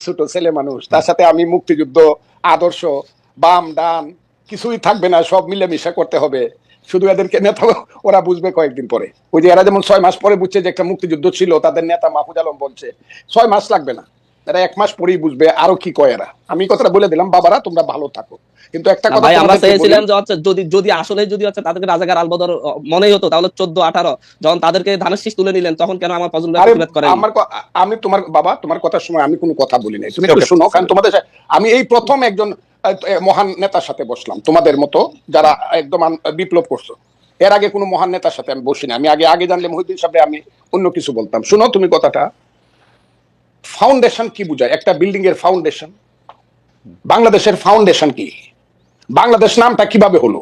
ছোট ছেলে মানুষ তার সাথে আমি মুক্তিযুদ্ধ আদর্শ বাম ডান কিছুই থাকবে না সব মিলেমিশা করতে হবে। শুধু এদেরকে নেতা ওরা বুঝবে কয়েকদিন পরে। ওই যে এরা যেমন ছয় মাস পরে বুঝছে যে একটা মুক্তিযুদ্ধ ছিল তাদের নেতা মাহফুজ আলম বলছে ছয় মাস লাগবে না। এরা এক মাস পরেই বুঝবে আরও কি কয় এরা। আমি কথাটা বলে দিলাম বাবারা তোমরা ভালো থাকো। কিন্তু একটা কথা ভাই আমরা চেয়েছিলাম যে হচ্ছে যদি যদি আসলে যদি হচ্ছে তাদেরকে রাজাকার আলবদর মনেই হতো তাহলে চোদ্দ আঠারো যখন তাদেরকে ধানের শীষ তুলে নিলেন তখন কেন আমার ফজল ভাই প্রতিবাদ করেন আমার আমি তোমার বাবা তোমার কথার সময় আমি কোনো কথা বলি নাই। তুমি একটু. শুনো কারণ তোমাদের আমি এই প্রথম একজন মহান নেতার সাথে বসলাম তোমাদের মতো যারা একদম বিপ্লব করছ। এর আগে কোনো মহান নেতার সাথে আমি বসিনি। আমি আগে আগে জানলে মহিউদ্দিন সাহেব আমি অন্য কিছু বলতাম। শুনো তুমি কথাটা। ফাউন্ডেশন কি বুঝায়? একটা বিল্ডিং এর ফাউন্ডেশন বাংলাদেশের ফাউন্ডেশন কি? বাংলাদেশ নামটা কীভাবে হলো?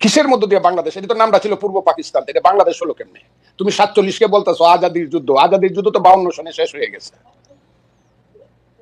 কিসের মধ্য দিয়ে বাংলাদেশ? এটা তো নামটা ছিল পূর্ব পাকিস্তান থেকে। বাংলাদেশ হলো কেমনে? তুমি সাতচল্লিশ কে বলতেছো আজাদির যুদ্ধ। আজাদির যুদ্ধ তো বাউন্ন সনে শেষ হয়ে গেছে।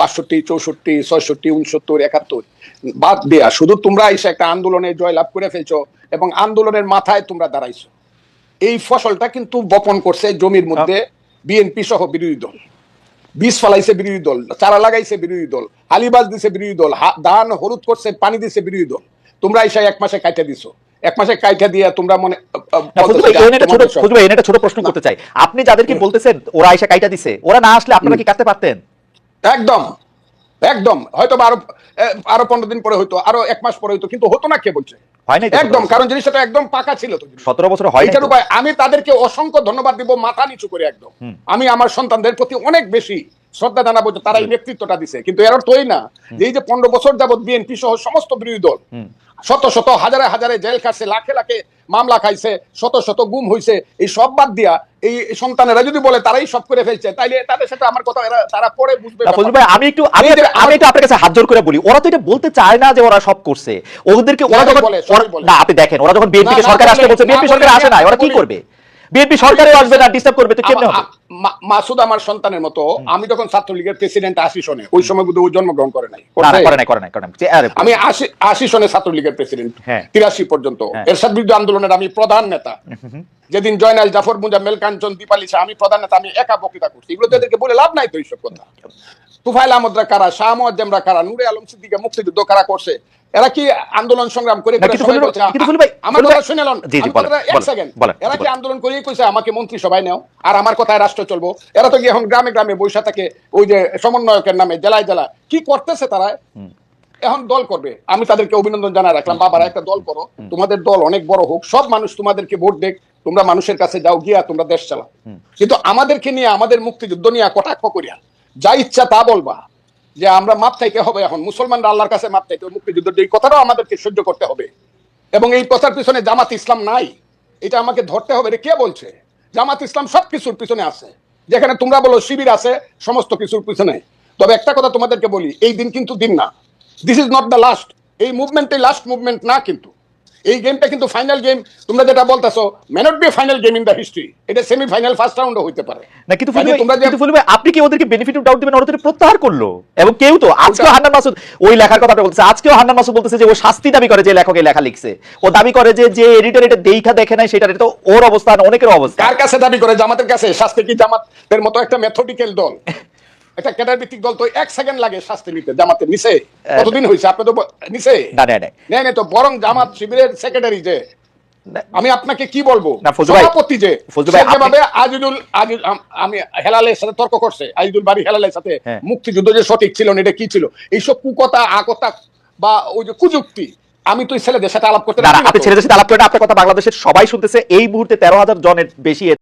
বাষট্টি চৌষট্টি ছয়ষট্টি উনসত্তর একাত্তর। বাদ দেয়া শুধু তোমরা এসে একটা আন্দোলনে জয়লাভ করে ফেলছো এবং আন্দোলনের মাথায় তোমরা দাঁড়াইছো। এই ফসলটা কিন্তু বপন করছে জমির মধ্যে বিএনপি সহ বিরোধী দল। বীজ ফলাইছে বিরোধী দল চারা লাগাইছে বিরোধী দল হালিবাজ দিছে বিরোধী দল ধান হলুদ করছে পানি দিছে বিরোধী দল। তোমরা এসে এক মাসে কাইটা দিছো। এক মাসে কাইটা দিয়ে তোমরা মনে ছোট প্রশ্ন করতে চাই। আপনি যাদেরকে বলতেছেন ওরা আইসা কাইটা দিছে ওরা না আসলে আপনারা কি কাটতে পারতেন? একদম একদম। হয়তো বা আরও আরও পনেরো দিন পরে হতো আরও এক মাস পরে হতো কিন্তু হতো না কে বলছে? একদম কারণ জিনিসটা একদম পাকা ছিল তো সতেরো বছর হয় নাই এটার উপায় আমি তাদেরকে অসংখ্য ধন্যবাদ দিব মাথা নিচু করে একদম। আমি আমার সন্তানদের প্রতি অনেক বেশি শ্রদ্ধা জানাব যে তারা এই নেতৃত্বটা দিছে। কিন্তু এর অর্থ এই না যে এই যে পনেরো বছর যাবত বিএনপি সহ সমস্ত বিরোধী দল শত শত হাজারে হাজারে জেল খাটছে লাখে লাখে মামলা খাইছে শত শত গুম হইছে এই সব বাদ দিয়া এই সন্তানেরা যদি বলে তারাই সব করে ফেলছে তাইলে তাদের সাথে আমার কথা এরা- তারা পরে বুঝবে ভাই আমি একটু আমি আমি একটু আপনার কাছে হাত জোর করে বলি ওরা তো এটা বলতে চায় না যে ওরা সব করছে। ওদেরকে ওরা যখন। না আপনি দেখেন ওরা যখন বিএনপি সরকার আসতে বলছে বিএনপি সরকার আসে না ওরা কি। করবে? বিএনপি সরকারও আসবে না ডিস্টার্ব করবে তো কেমনে হবে? মাসুদ আমার সন্তানের মতো আমি যখন ছাত্রলীগের প্রেসিডেন্ট আশি সনে ওই সময় কিন্তু ও জন্মগ্রহণ করে নাই। করে নাই করে নাই করে নাই। আমি আশি আশি সনে ছাত্রলীগের প্রেসিডেন্ট হ্যাঁ। তিরাশি পর্যন্ত। হ্যাঁ। এরশাদ বিরুদ্ধে আন্দোলনের আমি প্রধান নেতা। যেদিন জয়নাল জাফর মুজা মেলকাঞ্চন দীপালি শাহ আমি প্রধান নেতা আমি একা বক্তৃতা করছি। এগুলো তো এদেরকে বলে লাভ নাই তো এইসব কথা। তুফাইল আহমদরা কারা শাহ মোয়াজ্জেমরা কারা নুরে আলম সিদ্দিকে মুক্তিযুদ্ধ কারা করছে? এরা কি আন্দোলন সংগ্রাম করে করে আমার কথা শুনে এরা কি আন্দোলন করেই কইছে? আমাকে মন্ত্রী সবাই নাও। আর আমার কথায় রাষ্ট্র চলবো। এরা তো এখন গ্রামে গ্রামে বৈশা থাকে ওই যে সমন্বয়কের নামে জেলায় জেলায়। কি করতেছে তারা? এখন দল করবে। আমি তাদেরকে অভিনন্দন জানাই রাখলাম। বাবারা একটা দল করো। তোমাদের দল অনেক বড় হোক। সব মানুষ তোমাদেরকে ভোট দেখ। তোমরা মানুষের কাছে যাও গিয়া তোমরা দেশ চালাও। কিন্তু আমাদেরকে নিয়ে আমাদের মুক্তিযুদ্ধ নিয়ে কটাক্ষ করিয়া। যা ইচ্ছা তা বলবা। যে আমরা মাপ চাইতে হবে এখন। মুসলমানরা আল্লাহর কাছে মাপ চাইতে হবে, মুক্তিযুদ্ধের এই কথাটাও আমাদেরকে সহ্য করতে হবে। এবং এই কথার পিছনে জামাত ইসলাম নাই। এটা আমাকে ধরতে হবে। রে কে বলছে? জামাত ইসলাম সব কিছুর পিছনে আছে। যেখানে তোমরা বলো শিবির আছে, সমস্ত কিছুর পিছনে। তবে একটা কথা তোমাদেরকে বলি, এই দিন কিন্তু দিন না। This is not the last এই মুভমেন্টে লাস্ট মুভমেন্ট না কিন্তু। এই গেমটা কিন্তু ফাইনাল গেম তোমরা যেটা বলতেছো may not be final game in the history এটা সেমি ফাইনাল ফার্স্ট রাউন্ডও হইতে পারে। না কিন্তু ভাই- তোমরা যে কিন্তু ভাই, আপনি কি ওদেরকে বেনিফিট অফ ডাউট দিবেন? ওরা তো প্রত্যাহার করল। এবং কেউ তো আজকেও ওটা- হান্নান মাসুদ ওই লেখার কথা আপনি বলতেছে। আজকেও হান্নান মাসুদ বলতেছে যে ও শাস্তি দাবি করে যে লেখক এই লেখা লিখছে। ও দাবি করে যে যে এডিটর এটা দেখা দেখে নাই সেটা এটা তো ওর অবস্থান অনেকের অবস্থা। কার কাছে দাবি করে? জামাতের কাছে? শাস্তি কি জামাতের মতো একটা মেথডিক্যাল দল? একটা ক্যাডার ভিত্তিক দল তো এক সেকেন্ড লাগে শাস্তি নিতে জামাতের নিচে কতদিন হয়েছে আপনি তো নিচে না, না, না। নেই নেই তো বরং জামাত শিবিরের সেক্রেটারি যে। আমি আপনাকে কি বলব? সভাপতি যে। যেভাবে আজিদুল আমি হেলালের সাথে তর্ক করছে আজিদুল বাড়ি হেলালের সাথে হ্যাঁ। মুক্তিযুদ্ধ যে সঠিক ছিল না এটা কি ছিল? এইসব কুকথা আকথা বা ওই যে কুযুক্তি আমি তো ছেলেদের সাথে আলাপ করতে আপনি ছেলেদের সাথে আলাপ করেন আপনার কথা বাংলাদেশের সবাই শুনতেছে। এই মুহূর্তে তেরো হাজার জনের বেশি